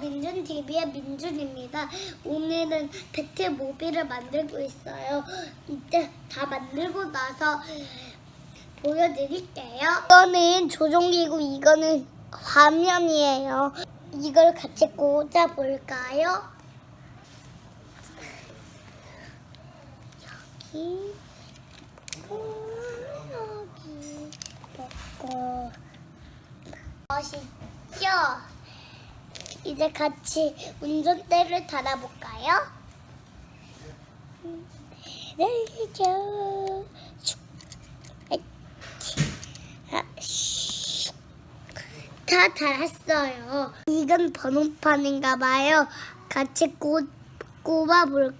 민준TV의 민준입니다. 오늘은 배트모빌을 만들고 있어요. 이제 다 만들고 나서 보여드릴게요. 이거는 조종기고 이거는 화면이에요. 이걸 같이 꽂아볼까요? 여기, 어, 여기, 먹고. 멋있죠? 이제 같이 운전대를 달아볼까요? 내리죠. 다 달았어요. 이건 번호판인가 봐요. 같이 꽂, 꼽아보겠습니다.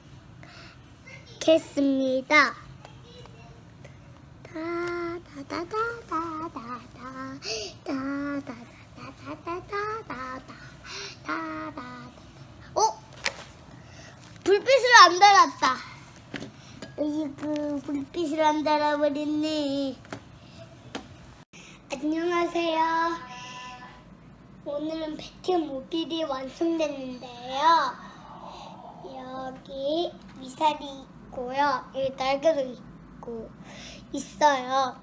다다다다다다 이거 불빛을 안 달아버렸네. 안녕하세요. 오늘은 배트모빌이 완성됐는데요. 여기 미사리 있고요. 여기 날개도 있고 있어요.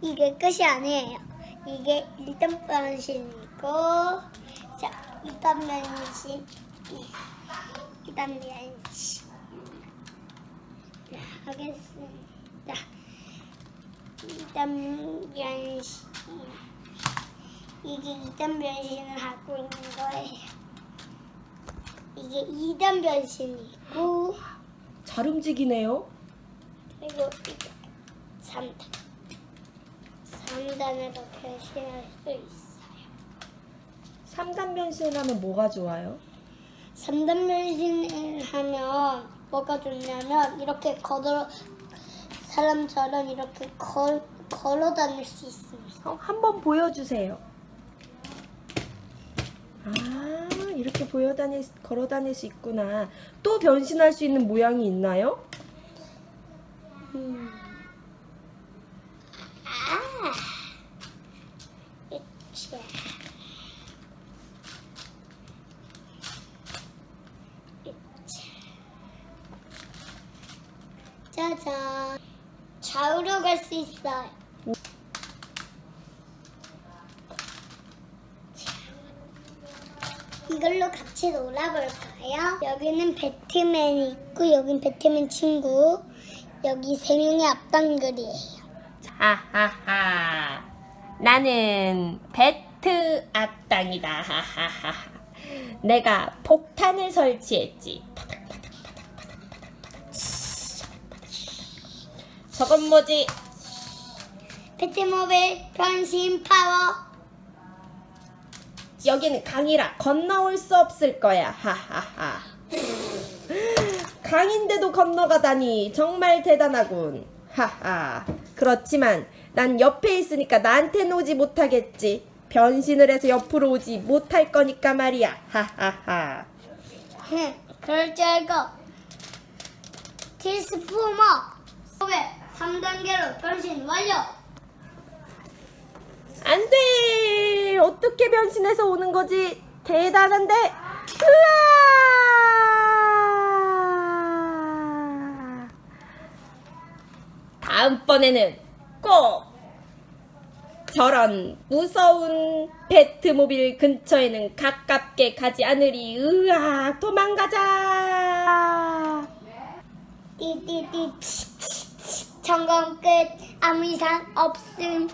이게 끝이 아니에요. 이게 1단 변신이고 자 2단 변신 2단 변신 네, 하겠습니다. 2단 변신 이게 2단 변신을 하고 있는 거예요. 이게 2단 변신이고 잘 움직이네요. 그리고 이게 3단 3단으로 변신할 수 있어요. 3단 변신하면 뭐가 좋아요? 3단 변신을 하면 뭐가 좋냐면 이렇게 걸어 사람처럼 이렇게 걸, 걸어 다닐 수 있습니다. 어, 한번 보여주세요. 아, 이렇게 보여 다닐, 걸어 다닐 수 있구나. 또 변신할 수 있는 모양이 있나요? 음. 아. 이치. 이치. 짜잔. 좌우로 갈 수 있어요. 이걸로 같이 놀아볼까요? 여기는 배트맨이 있고 여긴 배트맨 친구 여기 세 명의 앞당글이에요. 하하하. 나는 배트 악당이다. 하하하. 내가 폭탄을 설치했지. 저건 뭐지? 배트모빌 변신 파워 여기는 강이라 건너올 수 없을 거야. 하하하. 강인데도 건너가다니 정말 대단하군. 하하. 그렇지만 난 옆에 있으니까 나한테는 오지 못하겠지. 변신을 해서 옆으로 오지 못할 거니까 말이야. 하하하. 흠, 그럴 줄 알고 3단계로 변신 완료 안 돼! 어떻게 변신해서 오는 거지? 대단한데? 으아! 다음번에는 꼭 저런 무서운 배트모빌 근처에는 가깝게 가지 않으리. 으아! 도망가자! 띠띠띠 점검 끝 아무 이상 없음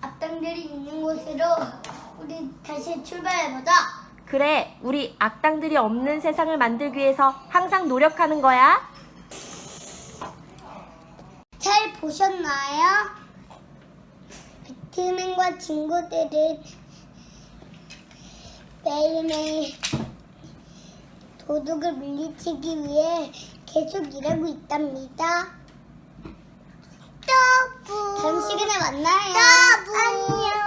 앞당들이 있는 곳으로 우리 다시 출발해보자. 그래, 우리 악당들이 없는 세상을 만들기 위해서 항상 노력하는 거야. 잘 보셨나요? 배트맨과 친구들은 매일매일 도둑을 물리치기 위해 계속 일하고 있답니다. 다음 시간에 만나요. 안녕.